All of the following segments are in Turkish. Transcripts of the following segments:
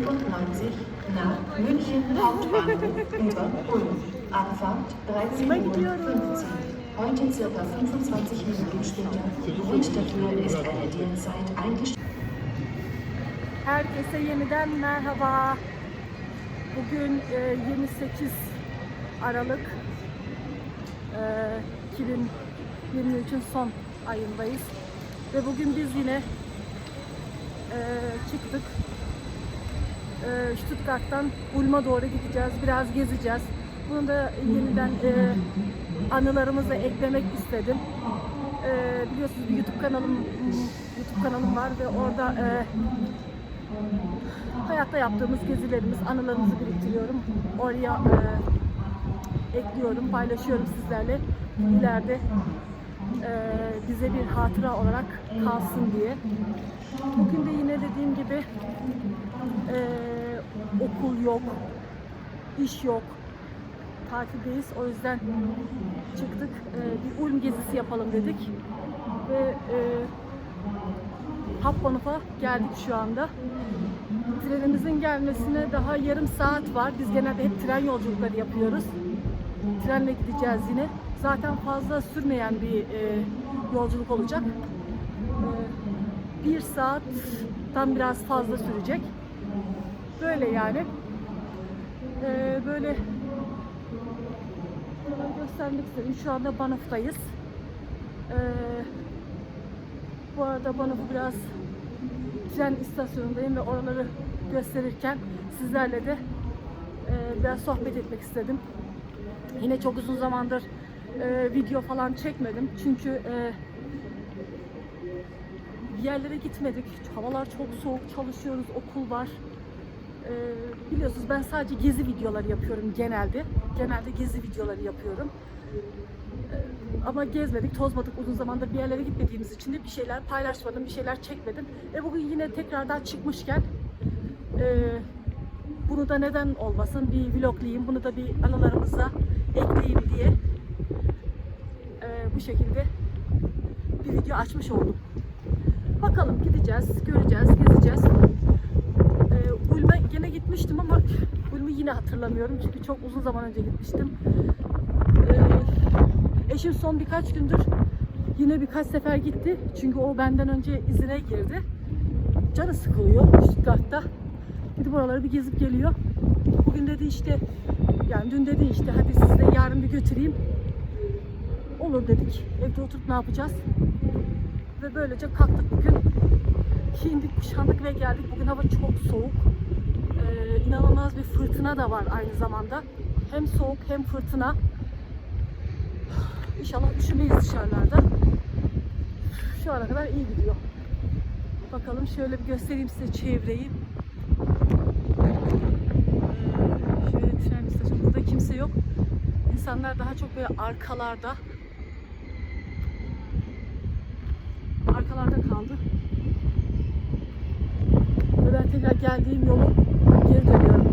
nach München Hauptbahnhof über Ulm. Abfahrt 13.15 Uhr. Heute circa 25 Minuten später. Grund dafür ist eine derzeit eingestellte Herkese yeniden merhaba. Bugün e, 28 Aralık e, 2023'ün son ayındayız. Ve bugün biz yine e, çıktık. E, Stuttgart'tan Ulm'a doğru gideceğiz. Biraz gezeceğiz. Bunu da yeniden e, anılarımıza eklemek istedim. E, biliyorsunuz bir YouTube kanalım YouTube kanalım var ve orada e, hayatta yaptığımız gezilerimiz, anılarımızı biriktiriyorum. Oraya e, ekliyorum, paylaşıyorum sizlerle. İleride e, bize bir hatıra olarak kalsın diye. Bugün de yine dediğim gibi e, okul yok, iş yok, tatildeyiz. O yüzden çıktık. E, bir Ulm gezisi yapalım dedik. Ve e, Happanof'a geldik şu anda. Trenimizin gelmesine daha yarım saat var. Biz genelde hep tren yolculukları yapıyoruz. Trenle gideceğiz yine. Zaten fazla sürmeyen bir e, yolculuk olacak. E, bir saatten biraz fazla sürecek. Böyle yani. E, böyle göstermek istedim. Şu anda Banof'tayız. E, bu arada Banof'u biraz tren istasyonundayım ve oraları gösterirken sizlerle de e, biraz sohbet etmek istedim. Yine çok uzun zamandır e, video falan çekmedim çünkü e, yerlere gitmedik. Havalar çok soğuk, çalışıyoruz, okul var. E, biliyorsunuz ben sadece gezi videoları yapıyorum genelde. Genelde gezi videoları yapıyorum. E, ama gezmedik, tozmadık uzun zamandır bir yerlere gitmediğimiz için de bir şeyler paylaşmadım, bir şeyler çekmedim. E bugün yine tekrardan çıkmışken e, bunu da neden olmasın bir vloglayayım, bunu da bir anılarımıza ekleyeyim diye e, bu şekilde bir video açmış oldum. Bakalım gideceğiz, göreceğiz, gezeceğiz. Ulm'e gene gitmiştim ama Ulm'ü yine hatırlamıyorum çünkü çok uzun zaman önce gitmiştim. E, eşim son birkaç gündür yine birkaç sefer gitti. Çünkü o benden önce izine girdi. Canı sıkılıyor Stuttgart'ta. Gidip oraları bir gezip geliyor. Bugün dedi işte, yani dün dedi işte hadi sizi de yarın bir götüreyim. Olur dedik. Evde oturup ne yapacağız? Ve böylece kalktık bugün. Giyindik, kuşandık ve geldik. Bugün hava çok soğuk. İnanılmaz bir fırtına da var aynı zamanda. Hem soğuk hem fırtına. İnşallah üşümeyiz dışarılarda. Şu ana kadar iyi gidiyor. Bakalım şöyle bir göstereyim size çevreyi. Ee, şöyle tren istasyonu. Burada kimse yok. İnsanlar daha çok böyle arkalarda. Arkalarda kaldı. Ve ben tekrar geldiğim yolu geri dönüyorum.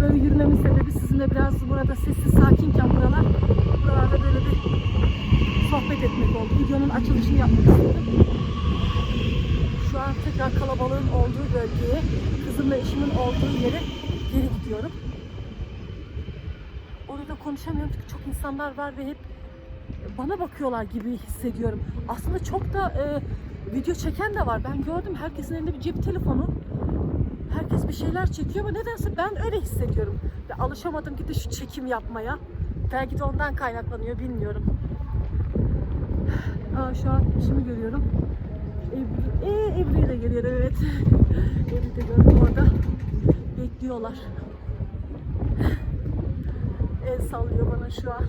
Böyle yürümemin sebebi sizinle biraz burada sessiz sakinken buralar buralarda böyle bir sohbet etmek oldu. Videonun açılışını yapmak istedim. Şu an tekrar kalabalığın olduğu bölgeye, kızımla eşimin olduğu yere geri gidiyorum. Orada konuşamıyorum çünkü çok insanlar var ve hep bana bakıyorlar gibi hissediyorum. Aslında çok da e, video çeken de var. Ben gördüm herkesin elinde bir cep telefonu. Herkes bir şeyler çekiyor ama nedense ben öyle hissediyorum. Ve alışamadım ki de şu çekim yapmaya. Belki de ondan kaynaklanıyor bilmiyorum. Aa, şu an eşimi görüyorum. Ebru, ee, Ebru'yu da görüyorum evet. Ebru'yu da gördüm orada. Bekliyorlar. El sallıyor bana şu an.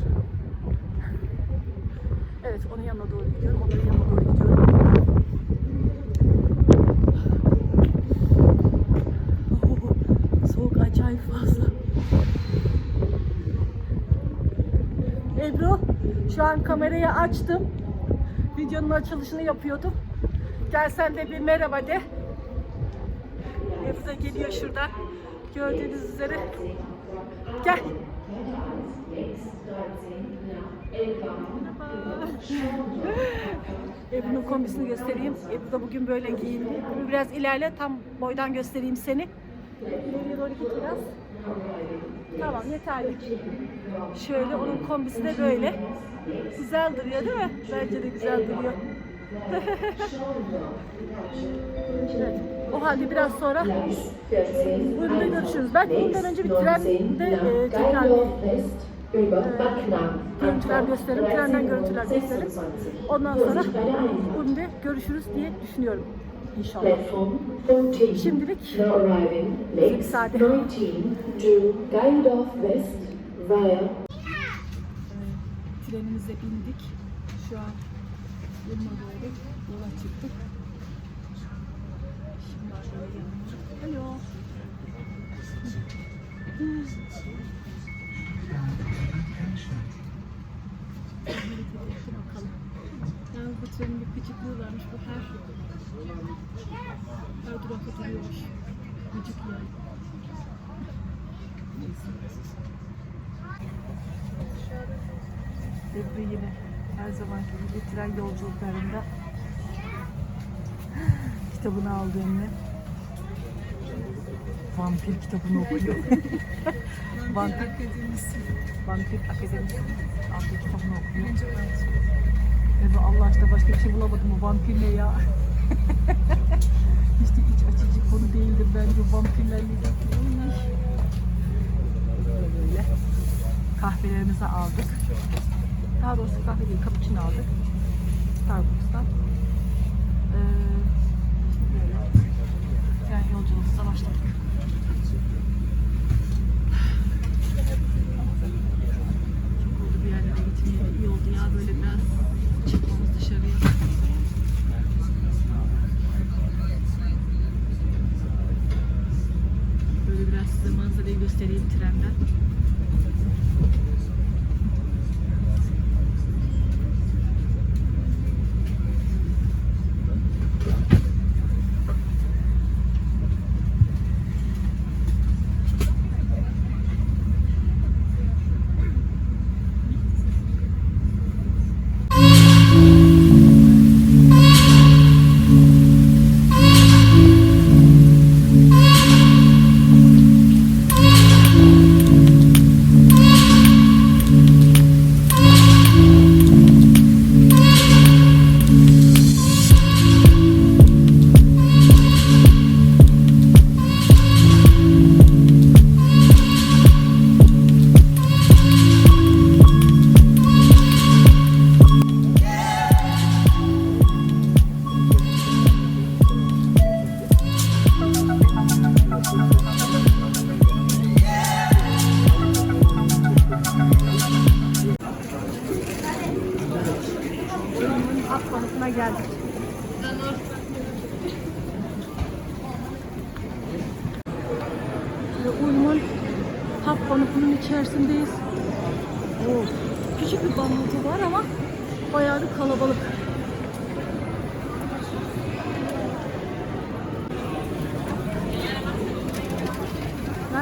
Evet onun yanına doğru gidiyorum. Onların yanına doğru gidiyorum. Oh, soğuk acayip fazla. Ebru şu an kamerayı açtım. Videonun açılışını yapıyordum. Gel sen de bir merhaba de. Da geliyor şuradan. Gördüğünüz üzere. Gel. Ebru'nun kombisini göstereyim. Ebru da bugün böyle giyindi. Biraz ilerle tam boydan göstereyim seni. İleriye doğru git biraz. Tamam yeterli. Şöyle onun kombisi de böyle. Güzel duruyor değil mi? Bence de güzel duruyor. evet. O halde biraz sonra bölümde görüşürüz. Ben bundan önce bir trende e, tekrar bir görüntüler gösteririm. Trenden görüntüler gösteririm. Ondan sonra bölümde görüşürüz diye düşünüyorum. İnşallah. Platform 14. Şimdilik Müsaade. Lakes 19 to Geildorf West via trenimize bindik. Şu an yoluna doğru yola çıktık. Şimdi geldik. Alo. bakalım. Yalnız bu trenin bir gıcıklığı varmış. Bu her her durakta duruyormuş. Gıcık yani. Ebru yine her zamanki gibi tren yolculuklarında kitabını aldı eline. Vampir kitabını okuyor. Vampir Akademisi. Vampir Akademisi. Vampir kitabını okuyor. Ebru Allah aşkına başka bir şey bulamadım. O vampir ne ya? Hiç de iç açıcı konu değildir bence vampirlerle ilgili. Böyle kahvelerimizi aldık. Daha doğrusu kahve değil, cappuccino aldık. Starbucks'tan. Ee, tren yolculuğumuza başladık. Çok oldu bir yerlere gitmeye. iyi oldu ya böyle biraz çıkmamız dışarıya. Böyle biraz size manzarayı göstereyim trenden.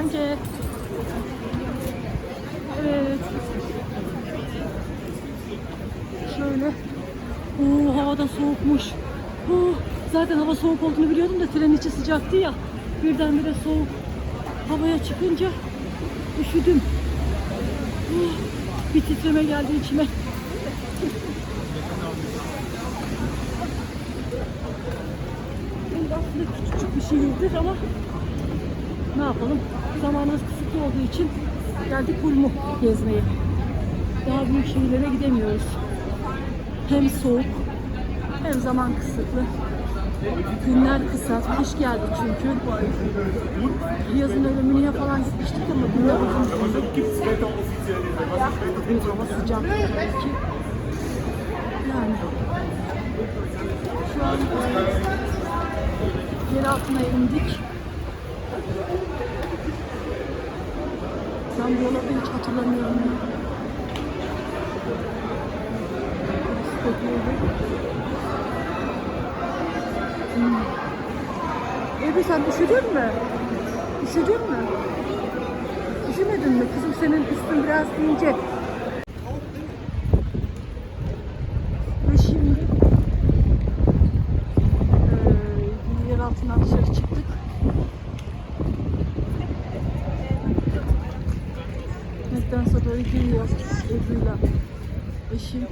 Bence Evet. Şöyle. Oo, havada soğukmuş. Oo, zaten hava soğuk olduğunu biliyordum da tren içi sıcaktı ya. Birdenbire soğuk havaya çıkınca üşüdüm. Oo, bir titreme geldi içime. Aslında küçücük bir şehirdir ama ne yapalım? Zamanımız kısıtlı olduğu için geldik Ulmu gezmeye. Daha büyük şehirlere gidemiyoruz. Hem soğuk hem zaman kısıtlı. Günler kısa. Kış geldi çünkü. Yazın öyle Münih'e falan gitmiştik ama günler uzun. Hava sıcak. Yani şu an e, yer altına indik. Bu yolu hiç hatırlamıyorum. Hmm. Ebru sen üşüdün mü? Üşüdün mü? Üşümedin mi? Kızım senin üstün biraz ince. Ve şimdi eee yer altından dışarı çıktık. Geliyor Ebru'yla eşim.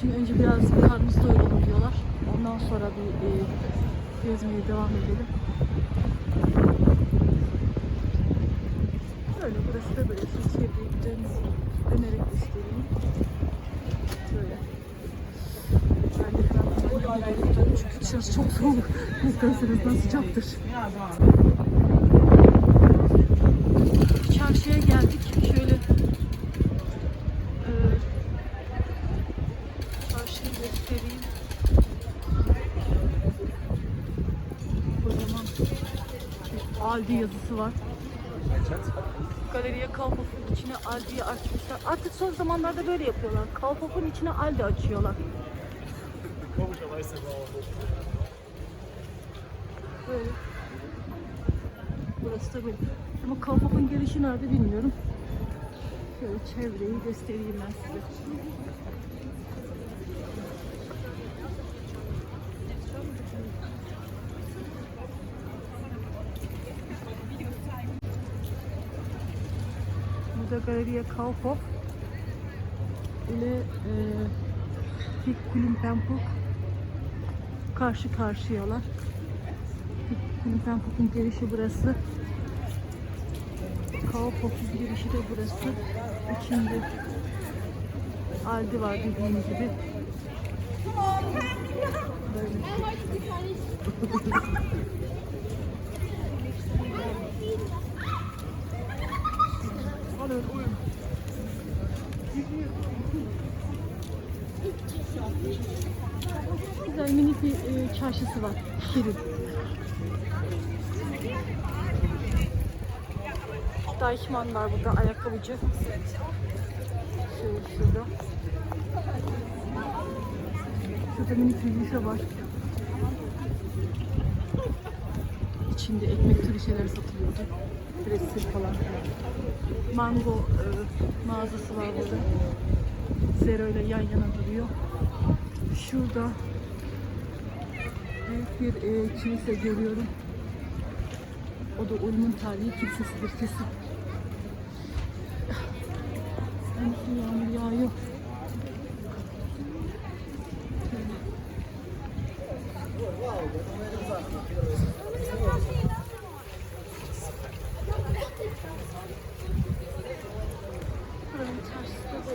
Çünkü önce biraz bir karnımızı doyuralım diyorlar. Ondan sonra bir e, gezmeye devam edelim. Böyle burası da böyle şu çevreye gideceğimiz dönerek göstereyim. Böyle. Çünkü dışarısı çok soğuk. İsterseniz nasıl sıcaktır. Çarşıya geldik. Şöyle e, çarşıyı göstereyim. Kocaman bir Aldi yazısı var. Galeriye Kaufhoff'un içine Aldi'yi açmışlar. Artık son zamanlarda böyle yapıyorlar. Kaufhoff'un içine Aldi açıyorlar. Böyle. Burası da böyle. Ama Kaufhoff'un gelişi nerede bilmiyorum. Şöyle çevreyi göstereyim ben size. Galeriye Kaufhof ile e, Fik Kulimpempuk karşı karşıyalar. Fik Kulimpempuk'un girişi burası. Kaufhof'un girişi de burası. İçinde Aldi var dediğim gibi. Böyle. Güzel minik bir e, çarşısı var. Şirin. Deichmann var burada ayakkabıcı. Şöyle şurada. Şurada minik bir büfe var. İçinde ekmek türü şeyler satılıyordu. Pretzel falan. Mango e, mağazası var burada. Zero ile yan yana duruyor. Şurada büyük bir e, kilise görüyorum. O da ölümün tarihi kilisesidir kesin.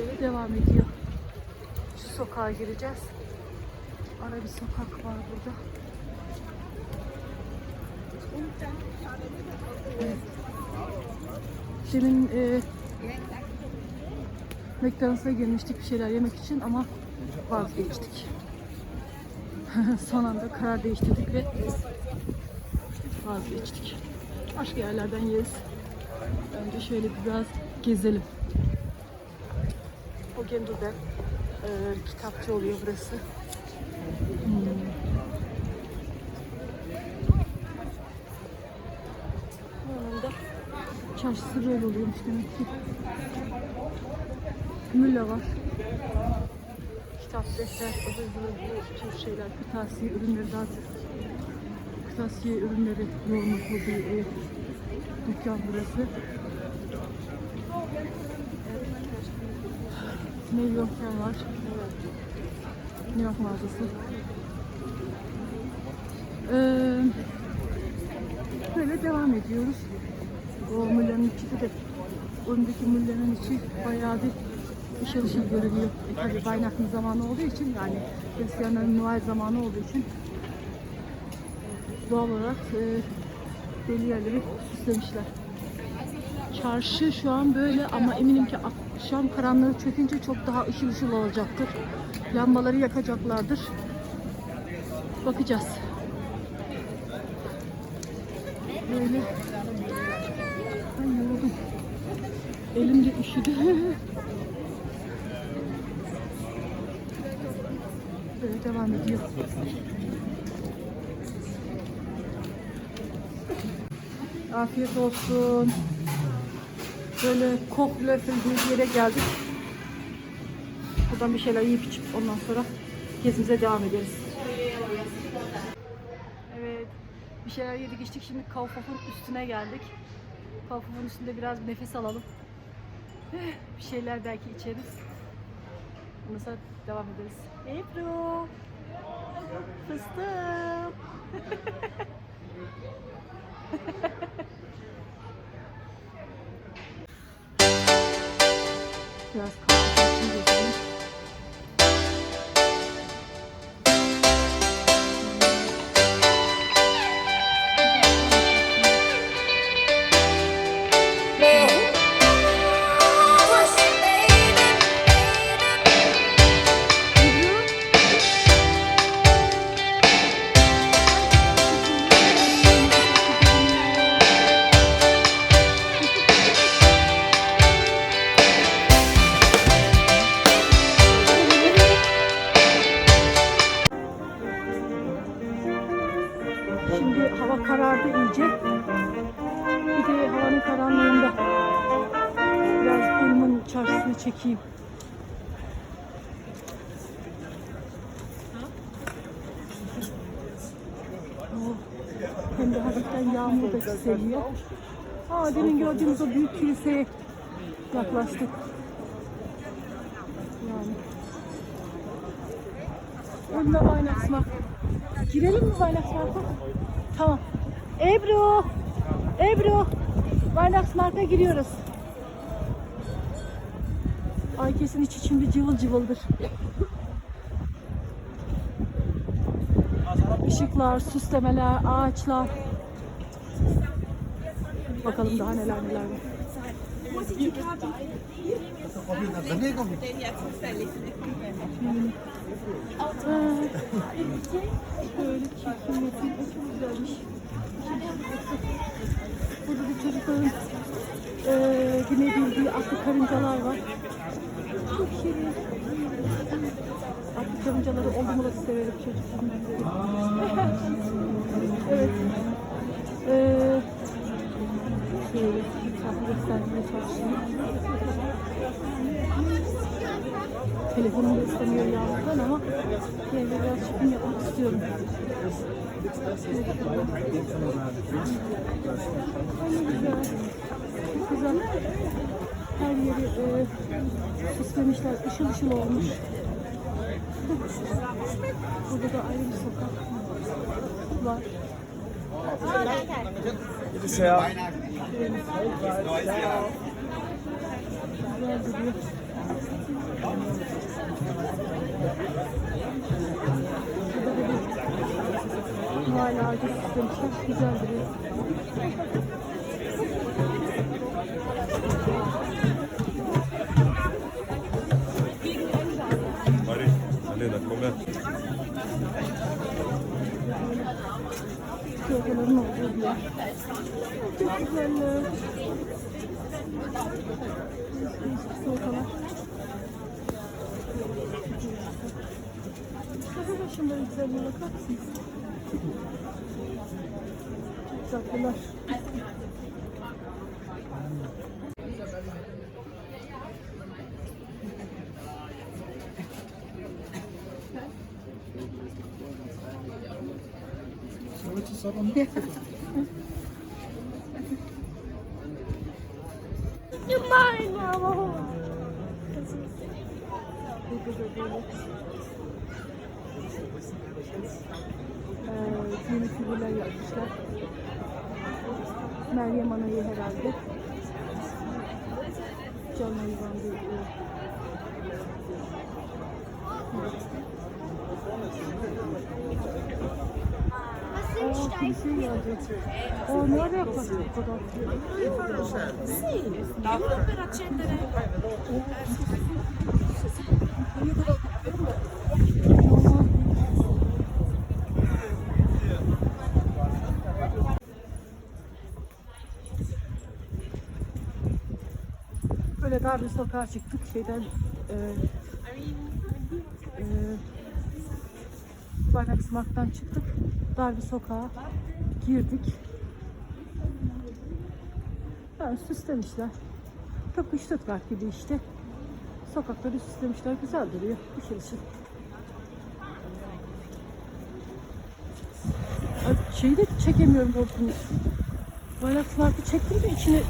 Böyle devam ediyor. Şu sokağa gireceğiz. Ara bir sokak var burada. Evet. Demin e, McDonald's'a girmiştik bir şeyler yemek için ama vazgeçtik. Son anda karar değiştirdik ve vazgeçtik. Başka yerlerden yeriz. Önce şöyle bir biraz gezelim. Hogendu'da e, kitapçı oluyor burası. Hmm. Buranın da çarşısı böyle oluyormuş demek ki. Mülle var. Kitap, defter, bu tür şeyler, kırtasiye ürünleri daha çok. Kırtasiye ürünleri yoğunluklu bir e, dükkan burası. New York'tan var. New York mağazası. Ee, böyle devam ediyoruz. O müllerin içi de öndeki müllerin içi bayağı bir ışıl ışıl görünüyor. E tabi Weihnachten zamanı olduğu için yani Hristiyanların Noel zamanı olduğu için doğal olarak e, belli yerleri süslemişler. Çarşı şu an böyle ama eminim ki akşam karanlığı çökünce çok daha ışıl ışıl olacaktır. Lambaları yakacaklardır. Bakacağız. Böyle. Ay yoruldum. Elim de üşüdü. Böyle devam ediyor. Afiyet olsun. Böyle Kochlöffel gibi bir yere geldik. Buradan bir şeyler yiyip içip ondan sonra gezimize devam ederiz. Evet. Bir şeyler yedik içtik. Şimdi Kaufhoff'un üstüne geldik. Kaufhoff'un üstünde biraz nefes alalım. Bir şeyler belki içeriz. Ondan sonra devam ederiz. Ebru. Fıstığım. Biraz Önüne Weihnachtsmarkt. Girelim mi Weihnachtsmarkt'a? Tamam. Ebru! Ebru! Weihnachtsmarkt'a giriyoruz. Ay kesin içi şimdi cıvıl cıvıldır. Işıklar, süslemeler, ağaçlar. Bakalım daha neler neler var. Böyle çirkin metin. Çok güzelmiş. Burada da çocukların eee binebildiği atlı karıncalar var. Çok şirin. Atlı karıncaları oldum da severim beri. evet. Eee şöyle etrafı göstermeye çalışayım. Telefonum da istemiyor yağmurdan ama yine de biraz çekim yapmak istiyorum. Ay ne güzel. Çok güzel. Her yeri e, süslemişler. Işıl ışıl olmuş. Burada da ayrı bir sokak var. Güzel duruyor. Burada da bir Noel ağacı süslemişler. Güzel duruyor. Çok güzeller. Çikolatalar. Bakın şunların güzelliğine bakar mısınız? Çok tatlılar. Mine Ee, yeni figürler yapmışlar. Meryem Ana'yı herhalde. Can hayvan bir e, evet. Aa, kiliseye gelecek. Aa, ne ara yaklaştık bu kadar? Böyle dar bir sokağa çıktık şeyden e, e, Bayraksmak'tan çıktık. Dar bir sokağa girdik. Yani süslemişler. Tıpkı Stuttgart gibi işte. Sokakları süslemişler. Güzel duruyor. Işıl ışıl. Ay, Şeyi de çekemiyorum korkunç. Bayraksmak'ı çektim de içine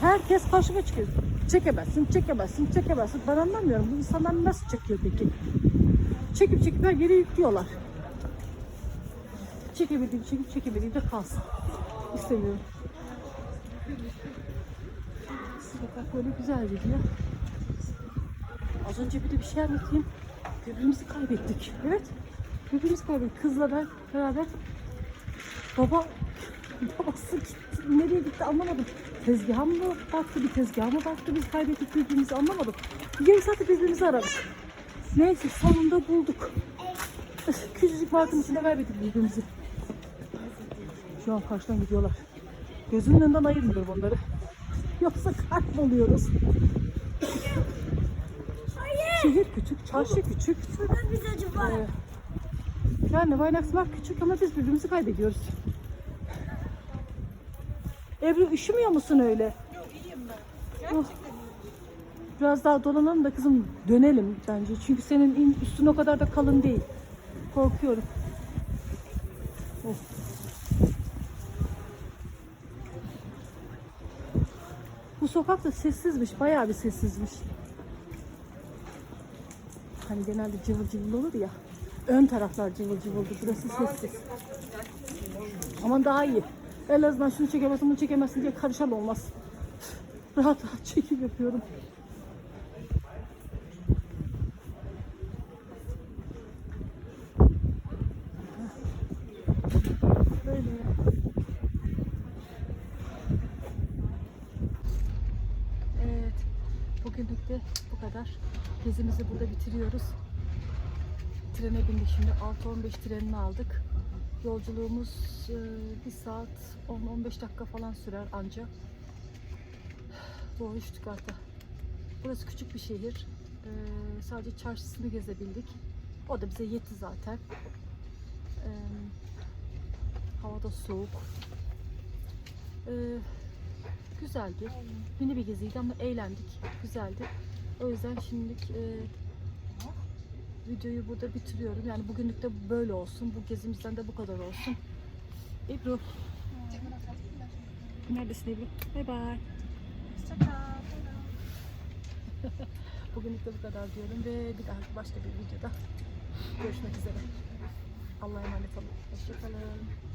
Herkes karşıma çıkıyor. Çekemezsin, çekemezsin, çekemezsin. Ben anlamıyorum. Bu insanlar nasıl çekiyor peki? Çekip çekip her yere yüklüyorlar. Çekebildiğim çekip çekemediğim de kalsın. İstemiyorum. Sokak böyle güzel gidiyor. Az önce bir de bir şey anlatayım. Birbirimizi kaybettik. Evet. Birbirimizi kaybettik. Kızla ben beraber. Baba babası gitti. Nereye gitti anlamadım. Tezgaha mı baktı bir tezgaha mı baktı biz kaybettik birbirimizi anlamadım. Yarım saatte birbirimizi aradık. Neyse sonunda bulduk. Küçücük parkın içinde kaybettik birbirimizi. Şu an karşıdan gidiyorlar. Gözümün önünden ayırmıyorum onları. Yoksa kayboluyoruz. Şehir küçük, çarşı küçük. Biz acaba Ee, yani Bayraksmak küçük ama biz birbirimizi kaybediyoruz. Ebru üşümüyor musun öyle? Yok iyiyim ben. Biraz daha dolanalım da kızım dönelim bence. Çünkü senin in- üstün o kadar da kalın değil. Korkuyorum. Of. Bu sokak da sessizmiş. Bayağı bir sessizmiş. Hani genelde cıvıl cıvıl olur ya. Ön taraflar cıvıl cıvıldı. Burası sessiz. Ama daha iyi. En azından şunu çekemezsin, bunu çekemezsin diye karışan olmaz. Rahat rahat çekim yapıyorum. Bugünlük de bu kadar. Gezimizi burada bitiriyoruz. Trene bindik şimdi. 6.15 trenini aldık. Yolculuğumuz e, 1 saat 10-15 dakika falan sürer anca. Doğru Stuttgart'a. Burası küçük bir şehir. E, sadece çarşısını gezebildik. O da bize yetti zaten. E, hava da soğuk. Güzeldi. Mini bir geziydi ama eğlendik. Güzeldi. O yüzden şimdilik videoyu burada bitiriyorum. Yani bugünlük de böyle olsun. Bu gezimizden de bu kadar olsun. Ebru. Neredesin Ebru? Bye bye. Bugünlük de bu kadar diyorum ve bir dahaki başka bir videoda görüşmek üzere. Allah'a emanet olun. Hoşçakalın.